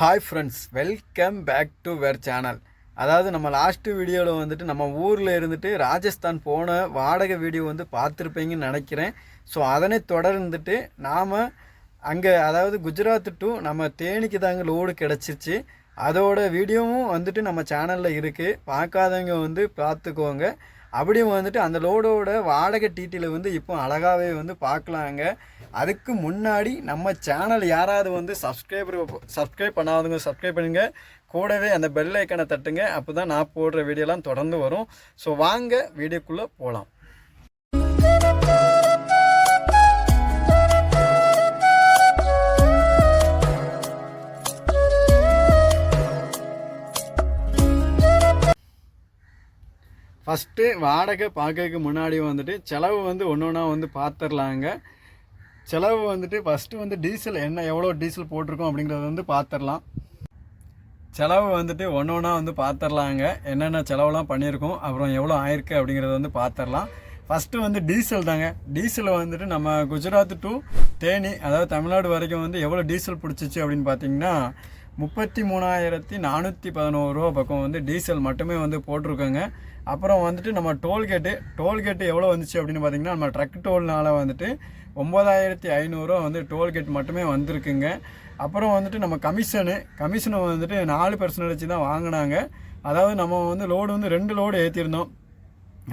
Hi friends welcome back to our channel அதாவது நம்ம last வீடியோவில் வந்துட்டு நம்ம ஊரில் இருந்துட்டு ராஜஸ்தான் போன வாடகை வீடியோ வந்து பார்த்துருப்பீங்கன்னு நினைக்கிறேன். ஸோ அதனை தொடர்ந்துட்டு நாம் அங்கே அதாவது குஜராத் டு நம்ம தேனிக்கு தாங்க லோடு கிடச்சிருச்சு அதோட வீடியோவும் வந்துட்டு நம்ம சேனலில் இருக்குது பார்க்காதவங்க வந்து பார்த்துக்கோங்க. அப்படியும் வந்துட்டு அந்த லோடோட வாடகை டீட்டெயில் வந்து இப்போ அழகாகவே வந்து பார்க்கலாங்க. அதுக்கு முன்னாடி நம்ம சேனல் யாராவது வந்து சப்ஸ்கிரைபர் சப்ஸ்கிரைப் பண்ணாதவங்க சப்ஸ்கிரைப் பண்ணுங்கள் கூடவே அந்த பெல் ஐக்கனை தட்டுங்க. அப்போ தான் நான் போடுற வீடியோலாம் தொடர்ந்து வரும். ஸோ வாங்க வீடியோக்குள்ளே போகலாம் ஃபஸ்ட்டு வாடகை பார்க்கறதுக்கு முன்னாடி வந்துட்டு செலவு வந்து ஒன்று ஒன்றா வந்து பார்த்துர்லாங்க செலவு வந்துட்டு ஃபஸ்ட்டு வந்து டீசல் என்ன எவ்வளோ டீசல் போட்டிருக்கோம் அப்படிங்கிறத வந்து பார்த்துடலாம் செலவு வந்துட்டு ஒன்று ஒன்றா வந்து பார்த்துடலாங்க என்னென்ன செலவுலாம் பண்ணியிருக்கோம் அப்புறம் எவ்வளோ ஆயிருக்கு அப்படிங்கிறத வந்து பார்த்துடலாம் ஃபஸ்ட்டு வந்து டீசல் தாங்க. டீசல் வந்துட்டு நம்ம குஜராத் டு தேனி அதாவது தமிழ்நாடு வரைக்கும் வந்து எவ்வளோ டீசல் பிடிச்சிச்சு அப்படின்னு பார்த்தீங்கன்னா முப்பத்தி மூணாயிரத்தி நானூற்றி பதினோரு ரூபா பக்கம் வந்து டீசல் மட்டுமே வந்து போட்டிருக்கோங்க. அப்புறம் வந்துட்டு நம்ம டோல்கேட்டு டோல்கேட்டு எவ்வளோ வந்துச்சு அப்படின்னு பார்த்தீங்கன்னா நம்ம ட்ரக் டோல்னால வந்துட்டு ஒம்பதாயிரத்தி ஐநூறுரூவா வந்து டோல்கேட் மட்டுமே வந்திருக்குங்க. அப்புறம் வந்துட்டு நம்ம கமிஷனு கமிஷனை வந்துட்டு நாலு பர்சன்டேஜ் தான் வாங்கினாங்க. அதாவது நம்ம வந்து லோடு வந்து ரெண்டு லோடு ஏற்றிருந்தோம்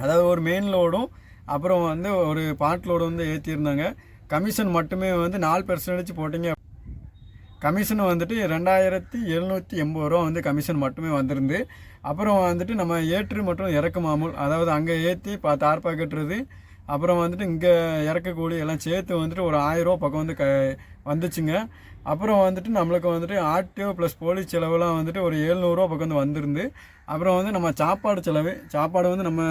அதாவது ஒரு மெயின் லோடும் அப்புறம் வந்து ஒரு பாட் லோடு வந்து ஏற்றிருந்தாங்க கமிஷன் மட்டுமே வந்து நாலு பர்சன்டேஜ் போட்டிங்க. கமிஷன் வந்துட்டு ரெண்டாயிரத்தி எழுநூற்றி எண்பது ரூபா வந்து கமிஷன் மட்டுமே வந்திருந்து அப்புறம் வந்துட்டு நம்ம ஏற்று மற்றும் இறக்கு மாமூல் அதாவது அங்கே ஏற்றி பா தார்ப்பா கட்டுறது அப்புறம் வந்துட்டு இங்கே இறக்கக்கூலி எல்லாம் சேர்த்து வந்துட்டு ஒரு ஆயிரரூவா பக்கம் வந்து க வந்துச்சுங்க. அப்புறம் வந்துட்டு நம்மளுக்கு வந்துட்டு ஆட்டோ ப்ளஸ் போலீஸ் செலவுலாம் வந்துட்டு ஒரு ஏழ்நூறுரூவா பக்கம் வந்து வந்திருந்து அப்புறம் வந்து நம்ம சாப்பாடு செலவு சாப்பாடு வந்து நம்ம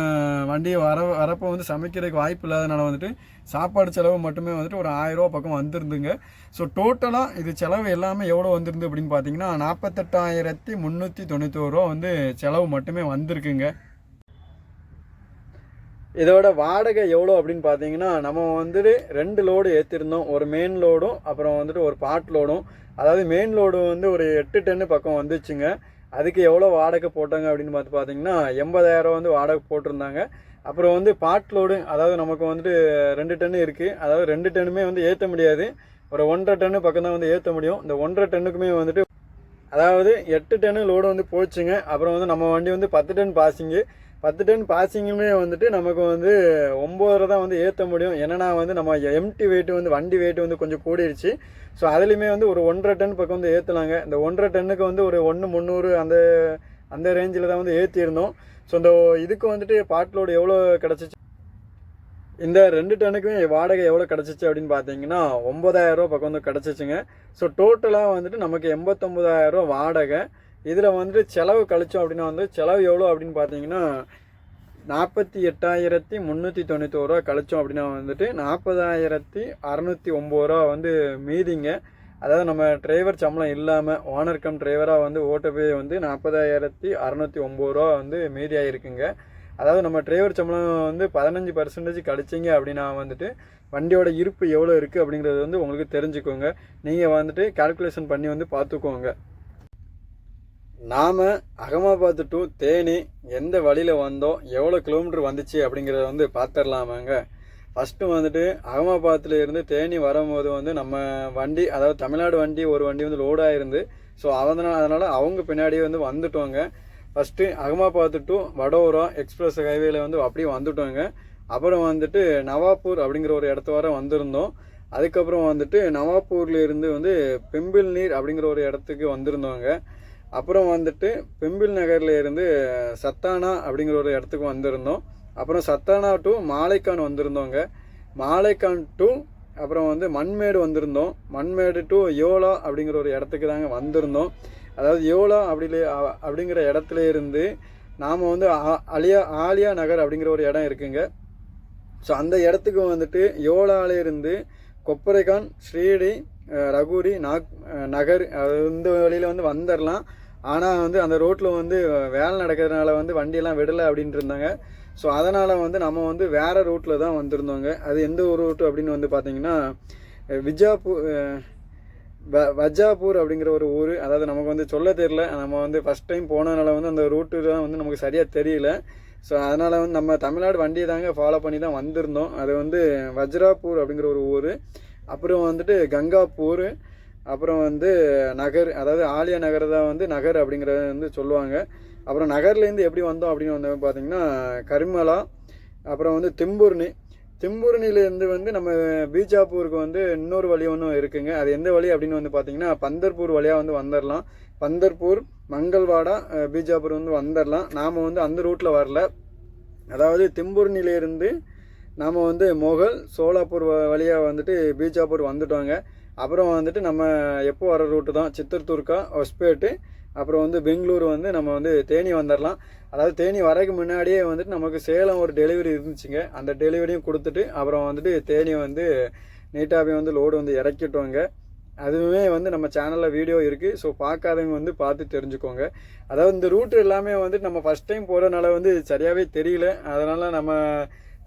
வண்டியை வர வரப்போ வந்து சமைக்கிறதுக்கு வாய்ப்பு இல்லாதனால வந்துட்டு சாப்பாடு செலவு மட்டுமே வந்துட்டு ஒரு ஆயிரரூவா பக்கம் வந்திருந்துங்க. ஸோ டோட்டலாக இது செலவு எல்லாமே எவ்வளோ வந்திருந்து அப்படின்னு பார்த்தீங்கன்னா நாற்பத்தெட்டாயிரத்தி முந்நூற்றி தொண்ணூற்றோரூவா ரூபா வந்து செலவு மட்டுமே வந்திருக்குங்க. இதோட வாடகை எவ்வளோ அப்படின்னு பார்த்தீங்கன்னா நம்ம வந்துட்டு ரெண்டு லோடு ஏற்றிருந்தோம் ஒரு மெயின் லோடும் அப்புறம் வந்துட்டு ஒரு பாட் லோடும் அதாவது மெயின் லோடு வந்து ஒரு எட்டு டென்னு பக்கம் வந்துச்சுங்க. அதுக்கு எவ்வளோ வாடகை போட்டாங்க அப்படின்னு பார்த்து பார்த்தீங்கன்னா எண்பதாயிரம் வந்து வாடகை போட்டிருந்தாங்க. அப்புறம் வந்து பாட் லோடு அதாவது நமக்கு வந்துட்டு ரெண்டு டன்னு இருக்குது அதாவது ரெண்டு டன்னுமே வந்து ஏற்ற முடியாது. ஒரு ஒன்றரை டன்னு பக்கம் தான் வந்து ஏற்ற முடியும். இந்த ஒன்றரை டன்னுக்குமே வந்துட்டு அதாவது எட்டு டன்னு லோடு வந்து போச்சுங்க. அப்புறம் வந்து நம்ம வண்டி வந்து பத்து டன் பாசிங்கு பத்து டன் பாசிங்குமே வந்துட்டு நமக்கு வந்து ஒம்போதரை தான் வந்து ஏற்ற முடியும். என்னன்னா வந்து நம்ம எம்டி வெயிட் வந்து வண்டி வெயிட் வந்து கொஞ்சம் கூடிருச்சு. ஸோ அதுலேயுமே வந்து ஒரு ஒன்றரை டன் பக்கம் வந்து ஏற்றலாங்க இந்த ஒன்றரை டன்னுக்கு வந்து ஒரு ஒன்று முந்நூறு அந்த அந்த ரேஞ்சில் தான் வந்து ஏற்றிருந்தோம் ஸோ இந்த இதுக்கு வந்துட்டு பாட்லோடு எவ்வளோ கிடச்சிச்சு? இந்த ரெண்டு டன்னுக்குமே வாடகை எவ்வளோ கிடச்சிச்சு அப்படின்னு பார்த்தீங்கன்னா ஒம்பதாயிரரூவா பக்கம் வந்து கிடச்சிச்சுங்க. ஸோ டோட்டலாக வந்துட்டு நமக்கு எண்பத்தொம்பதாயிரரூவா வாடகை. இதில் வந்துட்டு செலவு கழிச்சோம் அப்படின்னா வந்து செலவு எவ்வளோ அப்படின்னு பார்த்தீங்கன்னா நாற்பத்தி எட்டாயிரத்தி முந்நூற்றி தொண்ணூத்தோரு ரூபா கழிச்சோம் அப்படின்னா வந்துட்டு நாற்பதாயிரத்தி அறநூற்றி ஒம்பது ரூபா வந்து மீதிங்க. அதாவது நம்ம டிரைவர் சம்பளம் இல்லாமல் ஓனர் கம் டிரைவராக வந்து ஓட்டப்பே வந்து நாற்பதாயிரத்தி அறநூற்றி ஒம்பது ரூபா வந்து மீதி ஆகிருக்குங்க அதாவது நம்ம டிரைவர் சம்பளம் வந்து பதினஞ்சு பர்சன்டேஜ் கழிச்சிங்க அப்படின்னா வந்துட்டு வண்டியோட இருப்பு எவ்வளோ இருக்குது அப்படிங்கிறது வந்து உங்களுக்கு தெரிஞ்சுக்கோங்க. நீங்கள் வந்துட்டு கால்குலேஷன் பண்ணி வந்து பார்த்துக்கோங்க. நாம் அகமாபாத் டு தேனி எந்த வழியில் வந்தோம் எவ்வளோ கிலோமீட்டர் வந்துச்சு அப்படிங்கிறத வந்து பார்த்துடலாமாங்க. ஃபஸ்ட்டு வந்துட்டு அகமாபாத்தில் இருந்து தேனி வரும்போது வந்து நம்ம வண்டி அதாவது தமிழ்நாடு வண்டி ஒரு வண்டி வந்து லோடாக இருந்து ஸோ அதனால் அதனால் அவங்க பின்னாடியே வந்து வந்துட்டோங்க. First Ahmedabad to Vadodara express ஹைவேல வந்து அப்படியே வந்துட்டோங்க. அப்புறம் வந்துட்டு நவாப்பூர் அப்படிங்கிற ஒரு இடத்து வர வந்திருந்தோம். அதுக்கப்புறம் வந்துட்டு நவாப்பூர்லேருந்து வந்து பெம்பிள் நீர் அப்படிங்கிற ஒரு இடத்துக்கு வந்திருந்தோங்க. அப்புறம் வந்துட்டு பெம்பிள் நகரில் இருந்து சத்தானா அப்படிங்கிற ஒரு இடத்துக்கு வந்திருந்தோம். அப்புறம் சத்தானா டு மாலைக்கான் வந்திருந்தோங்க. மாலைக்கான் டு அப்புறம் வந்து மண்மேடு வந்திருந்தோம். மண்மேடு டு யோலா அப்படிங்கிற ஒரு இடத்துக்கு தாங்க வந்திருந்தோம். அதாவது யோலா அப்படி அப்படிங்கிற இடத்துல இருந்து நாம் வந்து அலியா ஆலியா நகர் அப்படிங்கிற ஒரு இடம் இருக்குங்க. ஸோ அந்த இடத்துக்கு வந்துட்டு யோலால இருந்து கொப்பரைகான் ஸ்ரீடி ரகுரி நாக் நகர் அது இந்த வழியில் வந்து வந்துடலாம் ஆனால் வந்து அந்த ரோட்டில் வந்து வேலை நடக்கிறதுனால வந்து வண்டியெல்லாம் விடலை அப்படின்ட்டு இருந்தாங்க. ஸோ அதனால் வந்து நம்ம வந்து வேறு ரூட்டில் தான் வந்திருந்தோங்க. அது எந்த ஒரு ரூட்டு அப்படின்னு வந்து பார்த்தீங்கன்னா விஜாப்பூர் வ வஜாப்பூர் அப்படிங்கிற ஒரு ஊர். அதாவது நமக்கு வந்து சொல்ல தெரியல. நம்ம வந்து ஃபஸ்ட் டைம் போனதுனால வந்து அந்த ரூட்டு தான் வந்து நமக்கு சரியாக தெரியல. ஸோ அதனால் வந்து நம்ம தமிழ்நாடு வண்டியை தாங்க ஃபாலோ பண்ணி தான் வந்திருந்தோம். அது வந்து வஜ்ராப்பூர் அப்படிங்கிற ஒரு ஊர். அப்புறம் வந்துட்டு கங்காப்பூர் அப்புறம் வந்து நகர் அதாவது ஆலியா நகர் தான் வந்து நகர் அப்படிங்கிறத வந்து சொல்லுவாங்க. அப்புறம் நகர்லேருந்து எப்படி வந்தோம் அப்படின்னு வந்து பார்த்தீங்கன்னா கரிமலா அப்புறம் வந்து திம்பூர்னி திம்பூர்னிலேருந்து வந்து நம்ம பீஜாப்பூருக்கு வந்து இன்னொரு வழி ஒன்றும் இருக்குங்க. அது எந்த வழி அப்படின்னு வந்து பார்த்தீங்கன்னா பந்தர்பூர் வழியாக வந்து வந்துடலாம் பந்தர்பூர் மங்கள்வாடா பீஜாப்பூர் வந்து வந்துடலாம் நாம் வந்து அந்த ரூட்டில் வரல. அதாவது திம்பூர்னிலேருந்து நம்ம வந்து மொகல் சோலாப்பூர் வழியாக வந்துட்டு பீஜாப்பூர் வந்துட்டோங்க. அப்புறம் வந்துட்டு நம்ம எப்போ வர ரூட்டு தான்? சித்தர்தூர்கா ஒஸ்பேட்டு அப்புறம் வந்து பெங்களூர் வந்து நம்ம வந்து தேனி வந்துடலாம் அதாவது தேனி வரக்கு முன்னாடியே வந்துட்டு நமக்கு சேலம் ஒரு டெலிவரி இருந்துச்சுங்க. அந்த டெலிவரியும் கொடுத்துட்டு அப்புறம் வந்துட்டு தேனி வந்து நீட்டாகவே வந்து லோடு வந்து இறக்கிட்டோங்க. அதுவுமே வந்து நம்ம சேனலில் வீடியோ இருக்குது ஸோ பார்க்காதவங்க வந்து பார்த்து தெரிஞ்சுக்கோங்க. அதாவது இந்த ரூட் எல்லாமே வந்துட்டு நம்ம ஃபஸ்ட் டைம் போகிறனால வந்து சரியாகவே தெரியல. அதனால் நம்ம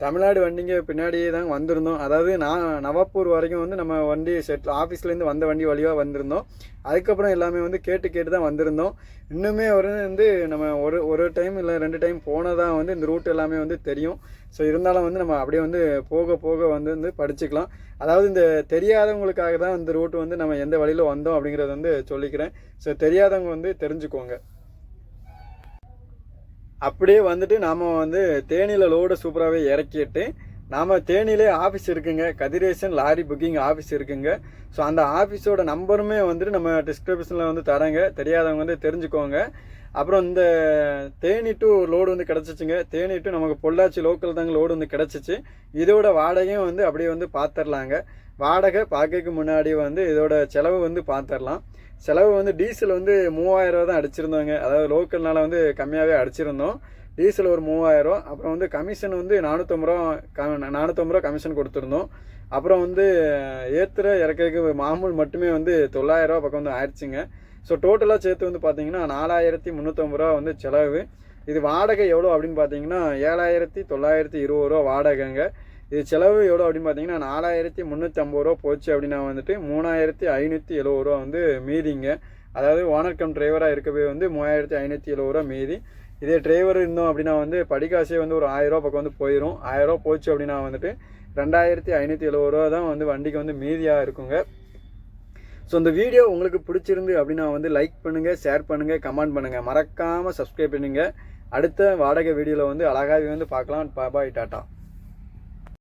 தமிழ்நாடு வண்டிங்க பின்னாடியே தான் வந்திருந்தோம். அதாவது நான் நவாப்பூர் வரைக்கும் வந்து நம்ம வண்டி செட்டில் ஆஃபீஸ்லேருந்து வந்த வண்டி வழியாக வந்திருந்தோம். அதுக்கப்புறம் எல்லாமே வந்து கேட்டு கேட்டு தான் வந்திருந்தோம். இன்னுமே ஒரு வந்து நம்ம ஒரு ஒரு டைம் இல்லை ரெண்டு டைம் போனதான் வந்து இந்த ரூட் எல்லாமே வந்து தெரியும். ஸோ இருந்தாலும் வந்து நம்ம அப்படியே வந்து போக போக வந்து வந்து படிச்சுக்கலாம். அதாவது இந்த தெரியாதவங்களுக்காக தான் இந்த ரூட் வந்து நம்ம எந்த வழியில் வந்தோம் அப்படிங்கிறத வந்து சொல்லிக்கிறேன். ஸோ தெரியாதவங்க வந்து தெரிஞ்சுக்கோங்க. அப்படியே வந்துட்டு நாம் வந்து தேனியில் லோடு சூப்பராகவே இறக்கிட்டு நாம் தேனியிலே ஆஃபீஸ் இருக்குங்க. கதிரேசன் லாரி புக்கிங் ஆஃபீஸ் இருக்குங்க. ஸோ அந்த ஆஃபீஸோட நம்பருமே வந்துட்டு நம்ம டிஸ்கிரிப்ஷனில் வந்து தரேங்க. தெரியாதவங்க வந்து தெரிஞ்சுக்கோங்க. அப்புறம் இந்த தேனி டு லோடு வந்து கிடச்சிச்சுங்க. தேனி டு நமக்கு பொள்ளாச்சி லோக்கல் தாங்க லோடு வந்து கிடச்சிச்சு. இதோட வாடகையும் வந்து அப்படியே வந்து பார்த்துடலாங்க வாடகை பார்க்கறதுக்கு முன்னாடி வந்து இதோட செலவு வந்து பார்த்துடலாம் செலவு வந்து டீசல் வந்து மூவாயிரரூவா தான் அடிச்சிருந்தோங்க. அதாவது லோக்கல்னால வந்து கம்மியாகவே அடிச்சிருந்தோம். டீசல் ஒரு மூவாயிரம் அப்புறம் வந்து கமிஷன் வந்து நானூற்றம்பது ரூபா க நானூற்றம்பது ரூபா கமிஷன் கொடுத்துருந்தோம். அப்புறம் வந்து ஏற்றுற இறக்கிறதுக்கு மாமூல் மட்டுமே வந்து தொள்ளாயிரம் ரூபா பக்கம் வந்து ஆயிடுச்சுங்க. ஸோ டோட்டலாக சேர்த்து வந்து பார்த்தீங்கன்னா நாலாயிரத்தி முந்நூற்றம்பது ரூபா வந்து செலவு. இது வாடகை எவ்வளோ அப்படின்னு பார்த்தீங்கன்னா ஏழாயிரத்தி தொள்ளாயிரத்தி இருபது ரூபா வாடகைங்க. இது செலவு எவ்வளோ அப்படின்னு பார்த்தீங்கன்னா நாலாயிரத்தி முந்நூற்றி ஐம்பது ரூபா போச்சு அப்படின்னா வந்துட்டு மூணாயிரத்தி ஐநூற்றி எழுபது ரூபா வந்து மீதிங்க. அதாவது ஓனர் கம் டிரைவராக இருக்கவே வந்து மூவாயிரத்தி ஐநூற்றி எழுபது ரூபா மீதி. இதே டிரைவர் இருந்தோம் அப்படின்னா வந்து படிக்காசே வந்து ஒரு ஆயிரரூபா பக்கம் வந்து போயிடும் ஆயிரரூபா போச்சு அப்படின்னா வந்துட்டு ரெண்டாயிரத்தி ஐநூற்றி எழுபது ரூபா தான் வந்து வண்டிக்கு வந்து மீதியாக இருக்குங்க. ஸோ இந்த வீடியோ உங்களுக்கு பிடிச்சிருந்து அப்படின்னா வந்து லைக் பண்ணுங்கள் ஷேர் பண்ணுங்கள் கமெண்ட் பண்ணுங்கள் மறக்காமல் சப்ஸ்கிரைப் பண்ணுங்கள் அடுத்த வாடகை வீடியோவில் வந்து அழகாகவே வந்து பார்க்கலாம். பாபாய் டாட்டா